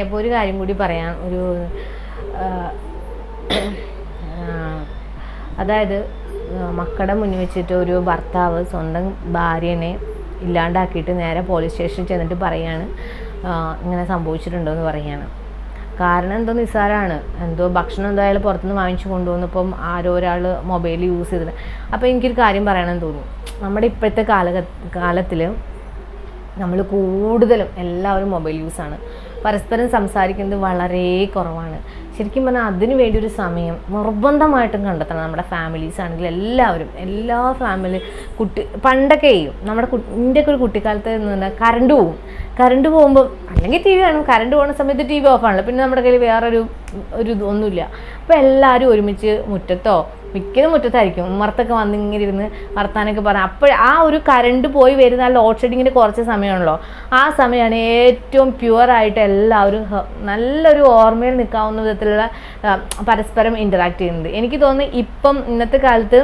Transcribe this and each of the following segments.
അപ്പോൾ ഒരു കാര്യം കൂടി പറയാം. ഒരു അതായത് മക്കളുടെ മുന്നിൽ വെച്ചിട്ട് ഒരു ഭർത്താവ് സ്വന്തം ഭാര്യനെ ഇല്ലാണ്ടാക്കിയിട്ട് നേരെ പോലീസ് സ്റ്റേഷനിൽ ചെന്നിട്ട് പറയാണ് ഇങ്ങനെ സംഭവിച്ചിട്ടുണ്ടോ എന്ന് പറയാണ്. കാരണം എന്തോ നിസ്സാരമാണ് എന്തോ ഭക്ഷണം എന്തായാലും പുറത്തുനിന്ന് വാങ്ങിച്ചു കൊണ്ടുവന്നപ്പം ആരോ ഒരാൾ മൊബൈൽ യൂസ് ചെയ്തിട്ട്. അപ്പോൾ എനിക്കൊരു കാര്യം പറയണമെന്ന് തോന്നി നമ്മുടെ ഇപ്പോഴത്തെ കാലഘ കാലത്തിൽ നമ്മൾ കൂടുതലും എല്ലാവരും മൊബൈൽ യൂസാണ് പരസ്പരം സംസാരിക്കുന്നത് വളരെ കുറവാണ്. ശരിക്കും പറഞ്ഞാൽ അതിനു വേണ്ടി ഒരു സമയം നിർബന്ധമായിട്ടും കണ്ടെത്തണം നമ്മുടെ ഫാമിലീസ് ആണെങ്കിലും എല്ലാവരും. എല്ലാ ഫാമിലി കുട്ടി പണ്ടൊക്കെയും നമ്മുടെ കു ഇന്ത്യക്കൊരു കുട്ടിക്കാലത്ത് എന്ന് പറഞ്ഞാൽ കറണ്ട് പോവും. കറണ്ട് പോകുമ്പോൾ അല്ലെങ്കിൽ ടി വി കാണും. കറണ്ട് പോകുന്ന സമയത്ത് ടി വി ഓഫ് ആണല്ലോ. പിന്നെ നമ്മുടെ കയ്യിൽ വേറൊരു ഒരു ഇതൊന്നുമില്ല അപ്പോൾ എല്ലാവരും ഒരുമിച്ച് മുറ്റത്തോ മിക്കതും മുറ്റത്തായിരിക്കും. ഉമ്മർത്തൊക്കെ വന്ന് ഇരുന്ന് വർത്താനൊക്കെ പറഞ്ഞ്. അപ്പോൾ ആ ഒരു കറണ്ട് പോയി വരുന്ന ലോഡ് ഷെഡിങ്ങിന്റെ കുറച്ച് സമയമാണല്ലോ. ആ സമയമാണ് ഏറ്റവും പ്യുവറായിട്ട് എല്ലാവരും നല്ലൊരു ഓർമ്മയിൽ നിൽക്കാവുന്ന വിധത്തിലുള്ള പരസ്പരം ഇന്ററാക്ട് ചെയ്യുന്നത്. എനിക്ക് തോന്നുന്നു ഇപ്പം ഇന്നത്തെ കാലത്ത്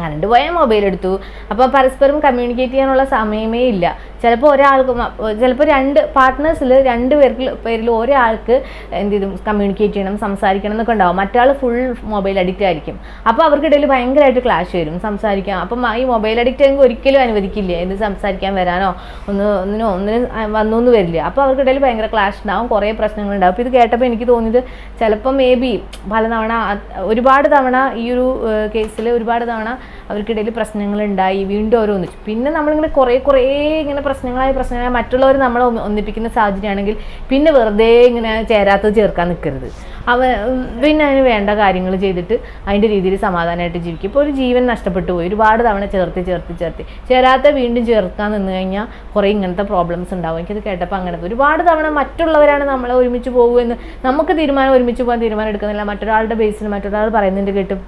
കറണ്ട് പോയാൽ മൊബൈൽ എടുത്തു. അപ്പോൾ പരസ്പരം കമ്മ്യൂണിക്കേറ്റ് ചെയ്യാനുള്ള സമയമേ ഇല്ല. ചിലപ്പോൾ ഒരാൾക്ക് ചിലപ്പോൾ രണ്ട് പാർട്ട്നേഴ്സിൽ രണ്ട് പേർക്ക് പേരിൽ ഒരാൾക്ക് എന്ത് ചെയ്തു കമ്മ്യൂണിക്കേറ്റ് ചെയ്യണം സംസാരിക്കണം എന്നൊക്കെ ഉണ്ടാവും. മറ്റാൾ ഫുൾ മൊബൈൽ അഡിക്റ്റ് ആയിരിക്കും. അപ്പോൾ അവർക്കിടയിൽ ഭയങ്കരമായിട്ട് ക്ലാഷ് വരും. സംസാരിക്കാം അപ്പം ഈ മൊബൈൽ അഡിക്റ്റ് ആണെങ്കിൽ ഒരിക്കലും അനുവദിക്കില്ല. എന്ത് സംസാരിക്കാൻ വരാനോ ഒന്ന് ഒന്നിനോ ഒന്നിനും എന്ന് വരില്ല. അപ്പോൾ അവർക്കിടയിൽ ഭയങ്കര ക്ലാഷ് ഉണ്ടാവും. കുറേ പ്രശ്നങ്ങളുണ്ടാവും അപ്പോൾ ഇത് കേട്ടപ്പോൾ എനിക്ക് തോന്നിയത് ചിലപ്പോൾ മേ ബി പലതവണ തവണ ഒരുപാട് തവണ ഈ ഒരു കേസിൽ ഒരുപാട് തവണ അവർക്കിടയിൽ പ്രശ്നങ്ങളുണ്ടായി വീണ്ടും ഓരോന്നിച്ചു പിന്നെ നമ്മളിങ്ങനെ കുറേ കുറേ ഇങ്ങനെ പ്രശ്നങ്ങളായ പ്രശ്നങ്ങളായ മറ്റുള്ളവർ നമ്മളെ ഒന്ന് ഒന്നിപ്പിക്കുന്ന സാഹചര്യമാണെങ്കിൽ പിന്നെ വെറുതെ ഇങ്ങനെ ചേരാത്തത് ചേർക്കാൻ നിൽക്കരുത് അവ പിന്നെ അതിന് വേണ്ട കാര്യങ്ങൾ ചെയ്തിട്ട് അതിന്റെ രീതിയിൽ സമാധാനമായിട്ട് ജീവിക്കും ഇപ്പോൾ ഒരു ജീവൻ നഷ്ടപ്പെട്ടു പോയി. ഒരുപാട് തവണ ചേർത്ത് ചേർത്ത് ചേർത്ത്. ചേരാത്ത വീണ്ടും ചേർക്കാൻ നിന്ന് കഴിഞ്ഞാൽ കുറേ ഇങ്ങനത്തെ പ്രോബ്ലംസ് ഉണ്ടാവും. എനിക്കത് കേട്ടപ്പോൾ അങ്ങനത്തെ ഒരുപാട് തവണ മറ്റുള്ളവരാണ് നമ്മളെ ഒരുമിച്ച് പോകുമെന്ന് നമുക്ക് തീരുമാനം ഒരുമിച്ച് പോകാൻ തീരുമാനം എടുക്കുന്നില്ല. മറ്റൊരാളുടെ ബേസിൽ മറ്റൊരാൾ പറയുന്നതിന്റെ കേട്ടും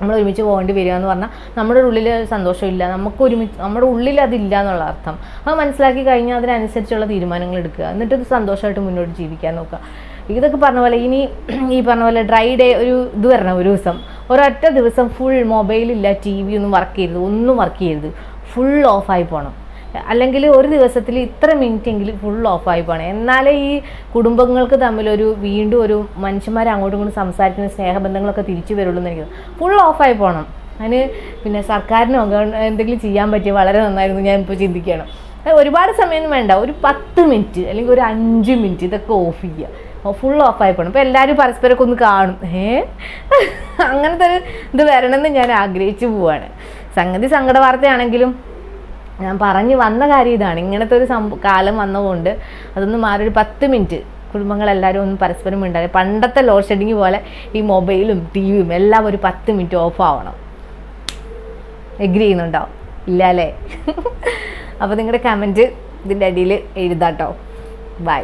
നമ്മൾ ഒരുമിച്ച് പോകേണ്ടി വരിക എന്ന് പറഞ്ഞാൽ നമ്മുടെ ഉള്ളിൽ സന്തോഷമില്ല. നമുക്ക് ഒരുമിച്ച് നമ്മുടെ ഉള്ളിൽ അതില്ല എന്നുള്ള അർത്ഥം. അത് മനസ്സിലാക്കി കഴിഞ്ഞാൽ അതിനനുസരിച്ചുള്ള തീരുമാനങ്ങൾ എടുക്കുക. എന്നിട്ട് സന്തോഷമായിട്ട് മുന്നോട്ട് ജീവിക്കാൻ നോക്കുക. ഇതൊക്കെ പറഞ്ഞ പോലെ ഇനി ഈ പറഞ്ഞ പോലെ ഡ്രൈ ഡേ ഒരു ഇത് വരണം ഒരു ദിവസം. ഒരൊറ്റ ദിവസം ഫുൾ മൊബൈലില്ല ടി വി ഒന്നും വർക്ക് ചെയ്യരുത് ഒന്നും വർക്ക് ചെയ്യരുത്. ഫുൾ ഓഫായി പോകണം അല്ലെങ്കിൽ ഒരു ദിവസത്തിൽ ഇത്ര മിനിറ്റ് എങ്കിലും ഫുൾ ഓഫായി പോകണം. എന്നാലേ ഈ കുടുംബങ്ങൾക്ക് തമ്മിലൊരു വീണ്ടും ഒരു മനുഷ്യന്മാർ അങ്ങോട്ടും ഇങ്ങോട്ടും സംസാരിക്കുന്ന സ്നേഹബന്ധങ്ങളൊക്കെ തിരിച്ചു വരുള്ളൂ എന്ന് എനിക്ക് ഫുൾ ഓഫായി പോകണം. അതിന് പിന്നെ സർക്കാരിനോ എന്തെങ്കിലും ചെയ്യാൻ പറ്റിയ വളരെ നന്നായിരുന്നു ഞാൻ ഇപ്പോൾ ചിന്തിക്കുകയാണ്. ഒരുപാട് സമയമൊന്നും വേണ്ട. ഒരു പത്ത് മിനിറ്റ് അല്ലെങ്കിൽ ഒരു അഞ്ച് മിനിറ്റ് ഇതൊക്കെ ഓഫ് ചെയ്യുക. ഫുൾ ഓഫായി പോകണം. അപ്പോൾ എല്ലാവരും പരസ്പരമൊക്കെ ഒന്ന് കാണും. ഏ? അങ്ങനത്തെ ഒരു ഇത് വരണമെന്ന് ഞാൻ ആഗ്രഹിച്ചു പോവാണ്. സംഗതി സങ്കട വാർത്തയാണെങ്കിലും ഞാൻ പറഞ്ഞു വന്ന കാര്യം ഇതാണ്. ഇങ്ങനത്തെ ഒരു സംഭവം കാലം വന്നതുകൊണ്ട് അതൊന്ന് മാറി ഒരു പത്ത് മിനിറ്റ് കുടുംബങ്ങളെല്ലാവരും ഒന്ന് പരസ്പരം ഉണ്ടായി പണ്ടത്തെ ലോഡ് ഷെഡിങ് പോലെ ഈ മൊബൈലും ടി വിയും എല്ലാം ഒരു പത്ത് മിനിറ്റ് ഓഫ് ആവണം. എഗ്രി ചെയ്യുന്നുണ്ടോ? ഇല്ല അല്ലേ? അപ്പോൾ നിങ്ങളുടെ കമന്റ് ഇതിന്റെ അടിയിൽ എഴുതാട്ടോ. ബൈ